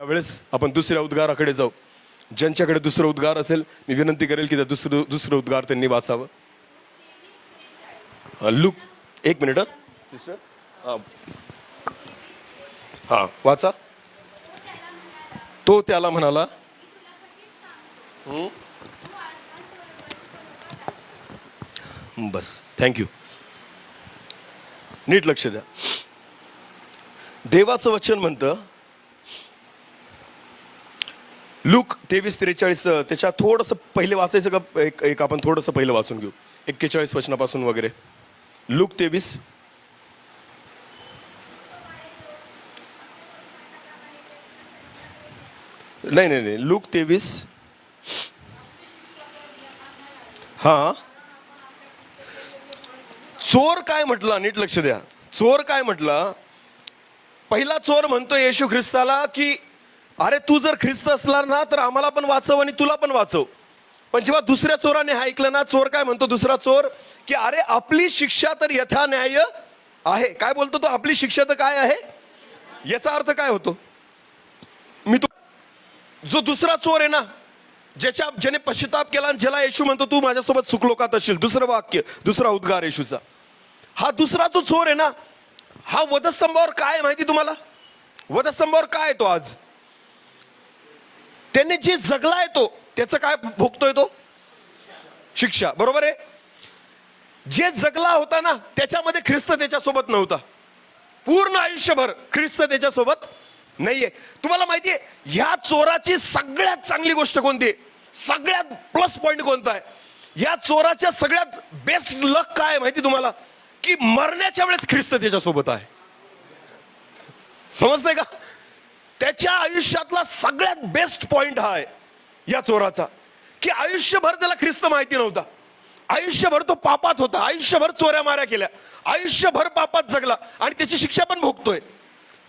त्यावेळेस आपण दुसऱ्या उद्गाराकडे जाऊ. ज्यांच्याकडे दुसरं उद्गार असेल मी विनंती करेल की त्या दुसरं दुसरं उद्गार त्यांनी वाचावं. लुक एक मिनिट सिस्टर हां वाचा. तो त्याला म्हणाला बस थँक्यू नीट लक्ष द्या. देवाचं वचन म्हणतं लूक तेवीस त्रेचाळीस त्याच्या थोडंसं पहिले वाचायचं का? एक एक आपण थोडंसं पहिलं वाचून घेऊ. एक्केचाळीस वचनापासून वगैरे. लूक तेवीस. नाही नाही नाही. लूक तेवीस. हा. चोर काय म्हटला? नीट लक्ष द्या. चोर काय म्हटला? पहिला चोर म्हणतो येशू ख्रिस्ताला की अरे तू जर ख्रिस्त असला ना तर आम्हाला पण वाचव आणि तुला पण वाचव. पण जेव्हा दुसऱ्या चोराने हा ऐकलं ना चोर काय म्हणतो दुसरा चोर? की अरे आपली शिक्षा तर यथा न्याय आहे. काय बोलतो तो? आपली शिक्षा तर काय आहे? याचा अर्थ काय होतो? मी तो जो दुसरा चोर आहे ना ज्याच्या ज्याने पश्चिताप केला आणि ज्याला येशू म्हणतो तू माझ्यासोबत सुखलोकात असशील दुसरं वाक्य दुसरा उद्गार येशूचा. हा दुसरा जो चोर आहे ना हा वधस्तंभावर काय आहे माहिती तुम्हाला? वधस्तंभावर काय आहे तो आज? त्याने जे जगलाय तो त्याचं काय भोगतोय तो? शिक्षा. बरोबर आहे? जे जगला होता ना त्याच्यामध्ये ख्रिस्त त्याच्यासोबत नव्हता. पूर्ण आयुष्यभर ख्रिस्त त्याच्यासोबत नाहीये. तुम्हाला माहितीये ह्या चोराची सगळ्यात चांगली गोष्ट कोणती आहे? सगळ्यात प्लस पॉईंट कोणता आहे? या चोराच्या सगळ्यात बेस्ट लक काय माहिती तुम्हाला? की मरण्याच्या वेळेस ख्रिस्त त्याच्यासोबत आहे. समजतंय का? त्याच्या आयुष्यातला सगळ्यात बेस्ट पॉइंट हा आहे या चोराचा. की आयुष्यभर त्याला ख्रिस्त माहिती नव्हता. आयुष्यभर तो पापात होता. आयुष्यभर चोऱ्या माऱ्या केल्या. आयुष्यभर पापात जगला. आणि त्याची शिक्षा पण भोगतोय.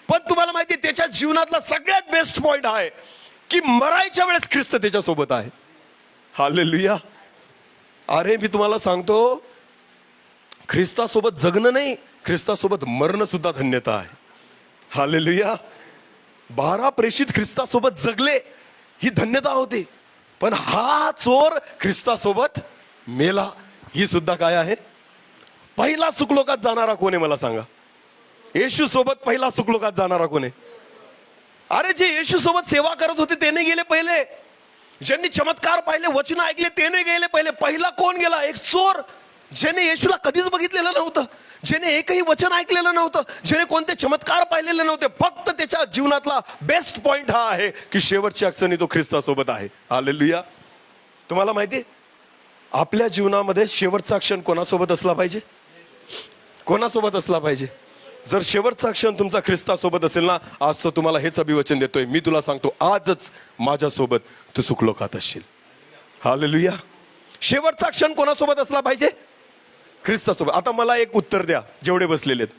पण तुम्हाला माहिती आहे, त्याच्या जीवनातला सगळ्यात बेस्ट पॉइंट आहे की मरायच्या वेळेस ख्रिस्त त्याच्यासोबत आहे. हालेलुया अरे मी तुम्हाला सांगतो ख्रिस्तासोबत जगणं नाही ख्रिस्तासोबत मरणं सुद्धा धन्यता आहे. हालेलुया बारा प्रेषित ख्रिस्तासोबत जगले ही धन्यता होती. पण हा चोर ख्रिस्तासोबत मेला. ही सुद्धा काय आहे? पहिला सुखलोकात जाणारा कोण आहे मला सांगा? येशू सोबत पहिला सुखलोकात जाणारा कोण आहे? अरे जे येशू सोबत सेवा करत होते त्याने गेले पहिले. ज्यांनी चमत्कार पाहिले वचन ऐकले त्याने गेले पहिले. पहिला कोण गेला? एक चोर ज्याने येशूला कधीच बघितलेलं नव्हतं. ज्याने एकही वचन ऐकलेलं नव्हतं ज्याने कोणते चमत्कार पाहिलेले नव्हते फक्त त्याच्या जीवनातला बेस्ट पॉइंट हा आहे की शेवटच्या अक्षणी तो ख्रिस्तासोबत आहे. हालेलुया तुम्हाला माहिती आहे? आपल्या जीवनामध्ये शेवटचा क्षण कोणासोबत असला पाहिजे? कोणासोबत असला पाहिजे? जर शेवटचा क्षण तुमचा ख्रिस्तासोबत असेल ना आज तो तुम्हाला हेच अभिवचन देतोय. मी तुला सांगतो आजच माझ्यासोबत तू सुखलो खात असशील. हालेलुया शेवटचा क्षण कोणासोबत असला पाहिजे? ख्रिस्तासोबत. आता मला एक उत्तर द्या जेवढे बसलेले आहेत.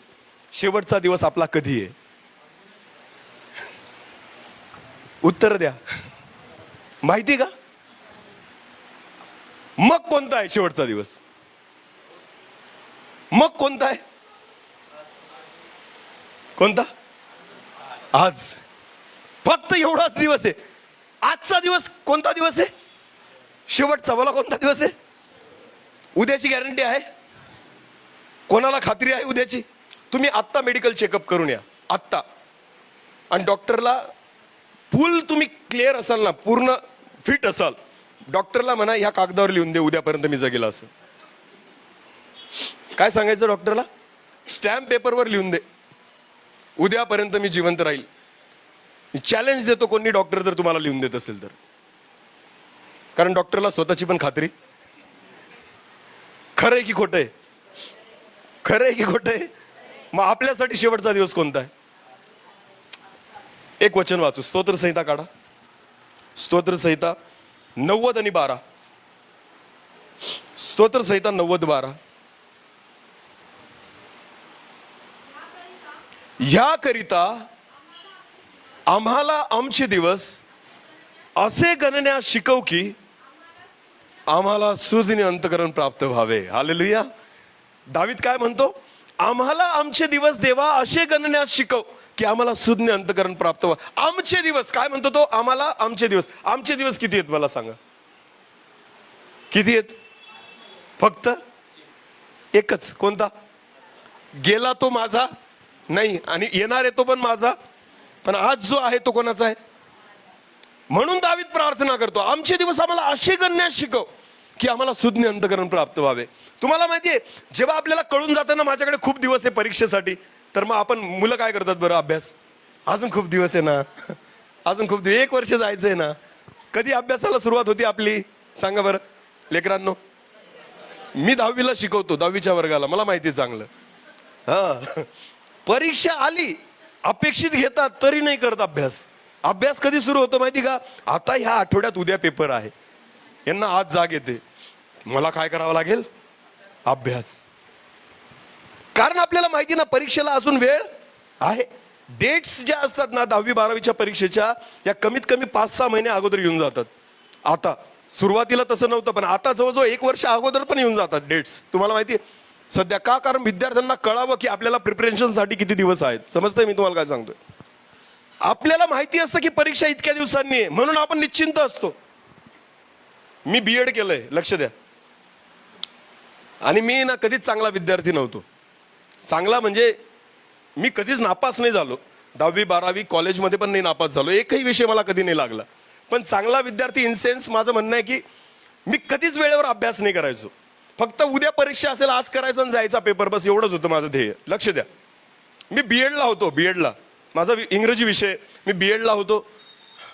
शेवटचा दिवस आपला कधी आहे? उत्तर द्या. माहिती का? मग कोणता आहे शेवटचा दिवस? मग कोणता आहे? कोणता? आज. फक्त एवढाच दिवस आहे. आजचा दिवस कोणता दिवस आहे? शेवटचा बोला कोणता दिवस आहे? उद्याची गॅरंटी आहे? कोणाला खात्री आहे उद्याची? तुम्ही आत्ता मेडिकल चेकअप करून या. आत्ता. आणि डॉक्टरला फुल तुम्ही क्लिअर असाल ना पूर्ण फिट असाल डॉक्टरला म्हणा ह्या कागदावर लिहून दे उद्यापर्यंत मी जगेल असं. काय सांगायचं डॉक्टरला स्टॅम्प पेपरवर लिहून दे. उद्यापर्यंत मी जिवंत राहील. चॅलेंज देतो कोणी डॉक्टर जर तुम्हाला लिहून देत असेल तर. कारण डॉक्टरला स्वतःची पण खात्री. खरं आहे की खोटं आहे? खरं आहे की खोटं आहे? मग आपल्यासाठी शेवटचा दिवस कोणता आहे? एक वचन वाचू. स्तोत्र संहिता काढा. स्तोत्र संहिता नव्वद आणि बारा. स्तोत्र संहिता नव्वद बारा. ह्याकरिता आम्हाला आमचे दिवस असे गणण्यास शिकव की आम्हाला सुदिनी अंतकरण प्राप्त व्हावे. हालेलुया दावीत काय म्हणतो? आम्हाला आमचे दिवस देवा असे गणण्यास शिकव की आम्हाला सुज्ञ अंतकरण प्राप्त व्हा. आमचे दिवस काय म्हणतो तो? आम्हाला आमचे दिवस. आमचे दिवस किती आहेत मला सांगा? किती आहेत? फक्त एकच. कोणता? गेला तो माझा? नाही. आणि येणार आहे तो पण माझा? पण आज जो आहे तो कोणाचा आहे? म्हणून दावीत प्रार्थना करतो. आमचे दिवस आम्हाला असे गणण्यास शिकव. की आम्हाला सुज्ञ अंतकरण प्राप्त व्हावे. तुम्हाला माहितीये जेव्हा आपल्याला कळून जातं ना माझ्याकडे खूप दिवस आहे परीक्षेसाठी तर मग आपण मुलं काय करतात बरं अभ्यास? अजून खूप दिवस आहे ना. अजून खूप दिवस एक वर्ष जायचंय ना. कधी अभ्यासाला सुरुवात होती आपली? सांगा बरं. लेकरांनो मी दहावीला शिकवतो दहावीच्या वर्गाला. मला माहिती आहे चांगलं. हा. परीक्षा आली अपेक्षित घेतात तरी नाही करत अभ्यास. अभ्यास कधी सुरू होतो माहिती का? आता ह्या आठवड्यात उद्या पेपर आहे. यांना आज जाग येते. मला काय करावं लागेल? अभ्यास. कारण आपल्याला माहिती ना परीक्षेला अजून वेळ आहे. डेट्स ज्या असतात ना दहावी बारावीच्या परीक्षेच्या या कमीत कमी पाच सहा महिने अगोदर येऊन जातात. आता सुरुवातीला तसं नव्हतं पण आता जवळजवळ एक वर्ष अगोदर पण येऊन जातात डेट्स. तुम्हाला माहिती आहे सध्या का? कारण विद्यार्थ्यांना कळावं की आपल्याला प्रिपरेशनसाठी किती दिवस आहेत. समजतंय मी तुम्हाला काय सांगतोय? आपल्याला माहिती असतं की परीक्षा इतक्या दिवसांनी आहे म्हणून आपण निश्चिंत असतो. मी बी एड केलंय लक्ष द्या. आणि मी ना कधीच चांगला विद्यार्थी नव्हतो. चांगला म्हणजे मी कधीच नापास नाही झालो. दहावी बारावी कॉलेजमध्ये पण नाही नापास झालो. एकही विषय मला कधी नाही लागला. पण चांगला विद्यार्थी इन सेन्स माझं म्हणणं आहे की मी कधीच वेळेवर अभ्यास नाही करायचो. फक्त उद्या परीक्षा असेल आज करायचं आणि जायचा पेपर बस एवढंच होतं माझं ध्येय. लक्ष द्या. मी बी एडला होतो बी एडला माझा वि- इंग्रजी विषय. मी बी एडला होतो.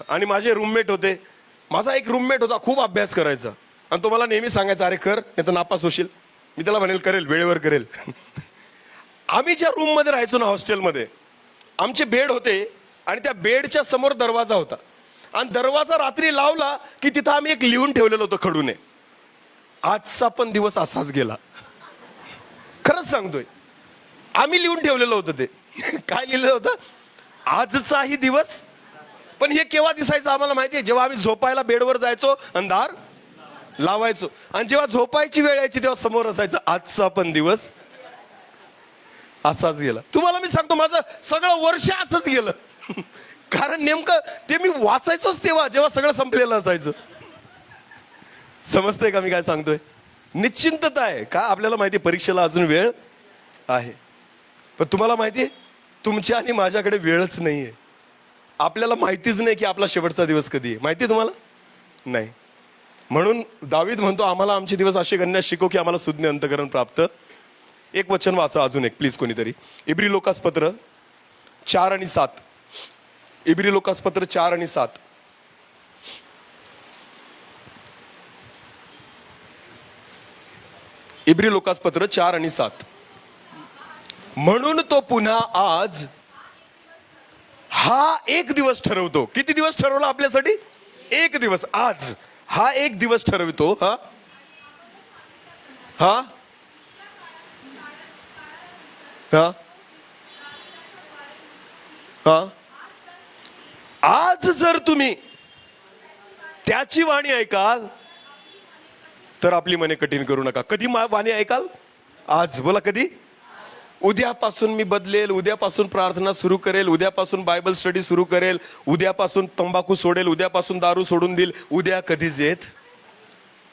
आणि माझे रूममेट होते. माझा एक रूममेट होता खूप अभ्यास करायचा. आणि तो मला नेहमी सांगायचा अरे कर नाही तर नापास होशील. मी त्याला म्हणेल करेल वेळेवर करेल. आम्ही ज्या रूममध्ये राहायचो ना हॉस्टेलमध्ये आमचे बेड होते आणि त्या बेडच्या समोर दरवाजा होता. आणि दरवाजा रात्री लावला की तिथं आम्ही एक लिहून ठेवलेलं होतं खडूने. आजचा पण दिवस असाच गेला. खरंच सांगतोय. आम्ही लिहून ठेवलेलं होतं ते. काय लिहिलेलं होतं? आजचाही दिवस पण हे केव्हा दिसायचं आम्हाला माहिती आहे? जेव्हा आम्ही झोपायला बेडवर जायचो अंधार लावायचो. आणि जेव्हा झोपायची वेळ यायची तेव्हा समोर असायचं आजचा पण दिवस असाच गेला. तुम्हाला मी सांगतो माझं सगळं वर्ष असंच गेलं. कारण नेमकं ते मी वाचायचोच तेव्हा जेव्हा सगळं संपलेलं असायचं. समजतंय का मी काय सांगतोय? निश्चिंतता आहे. का आपल्याला माहिती आहे परीक्षेला अजून वेळ आहे? पण तुम्हाला माहिती आहे तुमच्या आणि माझ्याकडे वेळच नाही आहे आपल्याला माहितीच नाही की आपला शेवटचा दिवस कधी आहे. माहिती आहे तुम्हाला? नाही. म्हणून दावीद म्हणतो आम्हाला आमचे दिवस असे गणण्यास शिकव की आम्हाला सुज्ञ अंतकरण प्राप्त. एक वचन वाचा अजून एक प्लीज कोणीतरी. इब्री लोकासपत्र चार आणि सात. इब्री लोकासपत्र चार आणि सात. इब्री लोकासपत्र चार आणि सात. म्हणून तो पुन्हा आज हा एक दिवस ठरवतो. किती दिवस ठरवला आपल्यासाठी? एक दिवस. आज. हा एक दिवस ठरवतो. हा? हा? हा? हा? आज जर तुम्ही त्याची वाणी ऐकाल तर आपली मने कठीण करू नका. कधी वाणी ऐकाल? आज. बोला कधी? उद्यापासून मी बदलेल उद्यापासून प्रार्थना सुरू करेल उद्यापासून बायबल स्टडी सुरू करेल उद्यापासून तंबाखू सोडेल उद्यापासून दारू सोडून देईल. उद्या कधीच येत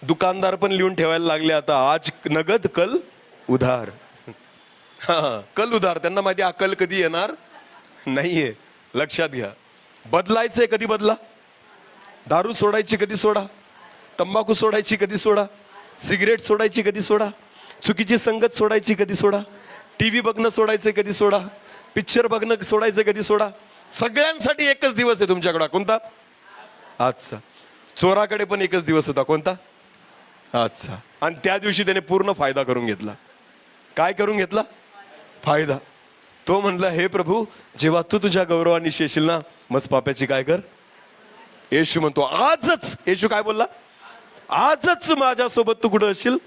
दुकानदार पण लिहून ठेवायला लागले आता. आज नगद कल उधार. हां कल उधार. त्यांना माहिती अकल कधी येणार? नाहीये. लक्षात घ्या. बदलायचंय कधी बदला? दारू सोडायची कधी सोडा? तंबाखू सोडायची कधी सोडा? सिगरेट सोडायची कधी सोडा? चुकीची संगत सोडायची कधी सोडा? टी व्ही बघणं सोडायचं कधी सोडा? पिक्चर बघणं सोडायचं कधी सोडा? सगळ्यांसाठी एकच दिवस आहे तुमच्याकडं. कोणता? आजचा चोराकडे पण एकच दिवस होता. कोणता? आजचा आणि त्या दिवशी त्याने पूर्ण फायदा करून घेतला. काय करून घेतला? फायदा. तो म्हणला हे प्रभू जेव्हा तू तुझ्या गौरवाने शेशील ना मग पाप्याची काय कर? येशू म्हणतो आजच. येशू काय बोलला? आजच माझ्यासोबत तू कुठं असशील?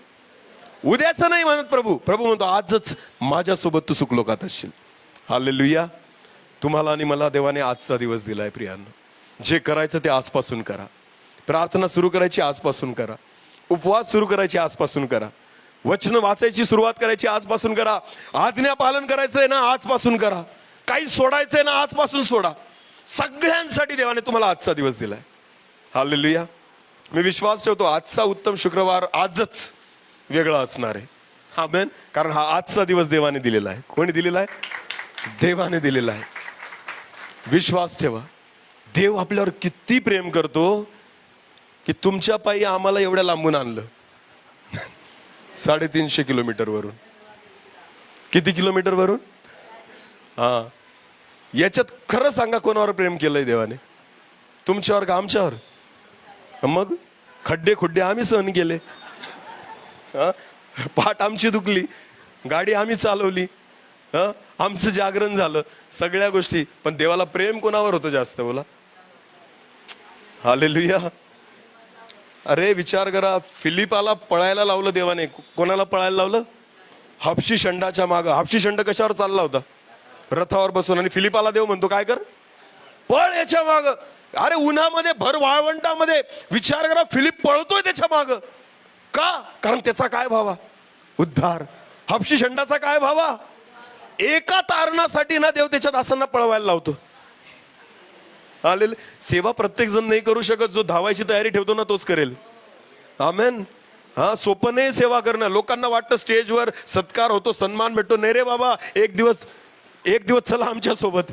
उद्याचं नाही म्हणत प्रभू. प्रभू म्हणतो आजच माझ्यासोबत तू सुखलोकात असशील. हालेलुया तुम्हाला आणि मला देवाने आजचा दिवस दिलाय प्रियांना. जे करायचं ते आजपासून करा. प्रार्थना सुरू करायची आजपासून करा. उपवास सुरू करायची आजपासून करा. वचन वाचायची सुरुवात करायची आजपासून करा. आज्ञा पालन करायचंय ना आजपासून करा. काही सोडायचंय ना आजपासून सोडा. सगळ्यांसाठी देवाने तुम्हाला आजचा दिवस दिलाय. हालेलुया मी विश्वास ठेवतो आजचा उत्तम शुक्रवार आजच. वेगळा असणार आहे. हा मेन कारण हा आजचा दिवस देवाने दिलेला आहे. कोणी दिलेला आहे? देवाने दिलेला आहे. विश्वास ठेवा. देव आपल्यावर किती प्रेम करतो की तुमच्या पायी आम्हाला एवढ्या लांबून आणलं. साडेतीनशे किलोमीटरवरून किती किलोमीटरवरून हां हा. याच्यात खरं सांगा कोणावर प्रेम केलंय देवाने? तुमच्यावर का आमच्यावर? मग खड्डे खुड्डे आम्ही सहन केले. पाठ आमची दुखली. गाडी आम्ही चालवली. हा? आमचं जागरण झालं. सगळ्या गोष्टी. पण देवाला प्रेम कोणावर होतं जास्त बोला? हालेलुया. अरे विचार करा. फिलिपाला पळायला लावलं देवाने. कोणाला पळायला लावलं? हापशी शंडाच्या माग. हापशी शंड कशावर चालला होता? रथावर बसून. आणि फिलिपाला देव म्हणतो काय कर? पळ याच्या माग. अरे उन्हामध्ये भर वाळवंटामध्ये. विचार करा फिलिप पळतोय त्याच्या माग. का? कारण त्याचा काय भावा उद्धार. हापशी शंडाचा काय भावा एका तारणासाठी ना देव त्याच्या दासांना पळवायला लावतो. आलेले सेवा प्रत्येक जण नाही करू शकत. जो धावायची तयारी ठेवतो ना तोच करेल. आमेन. हा सोपं नाही सेवा करणं. लोकांना वाटतं स्टेजवर सत्कार होतो सन्मान भेटतो. नाही रे बाबा एक दिवस एक दिवस चला आमच्यासोबत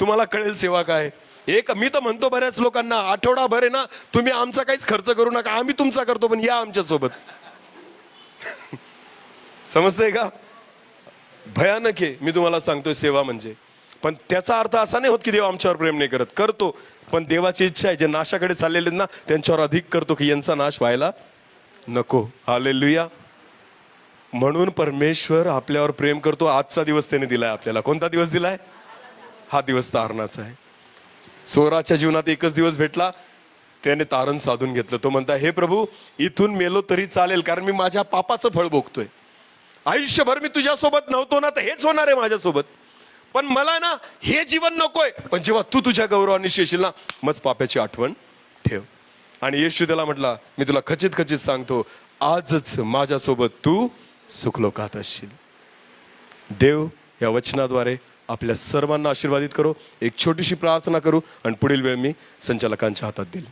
तुम्हाला कळेल सेवा काय. एक मी तर म्हणतो बऱ्याच लोकांना आठवडाभर आहे ना तुम्ही आमचा काहीच खर्च करू नका आम्ही तुमचा करतो पण या आमच्यासोबत. समजतंय का? भयानक आहे मी तुम्हाला सांगतोय सेवा म्हणजे. पण त्याचा अर्थ असा नाही होत की देव आमच्यावर प्रेम नाही करत. करतो पण देवाची इच्छा आहे जे नाशाकडे चाललेले आहेत ना त्यांच्यावर अधिक करतो की यांचा नाश व्हायला नको. हालेलुया म्हणून परमेश्वर आपल्यावर प्रेम करतो. आजचा दिवस त्याने दिलाय आपल्याला. कोणता दिवस दिलाय? हा दिवस तारणाचा आहे. सोराच्या जीवनात एकच दिवस भेटला त्याने तारण साधून घेतलं. तो म्हणता हे प्रभू इथून मेलो तरी चालेल कारण मी माझ्या पापाचं फळ भोगतोय. आयुष्यभर मी तुझ्यासोबत नव्हतो ना तर हेच होणार आहे माझ्यासोबत. पण मला ना हे जीवन नकोय. पण जेव्हा तू तुझ्या गौरवाने शेशील ना मग पाप्याची आठवण ठेव. आणि येशू त्याला म्हटला मी तुला खचित खचित सांगतो आजच माझ्यासोबत तू सुखलोकात असशील. देव या वचनाद्वारे आपल्या सर्वांना आशीर्वादित करू. एक छोटीशी प्रार्थना करू आणि पुढील वेळ मी संचालकांच्या हातात देईल.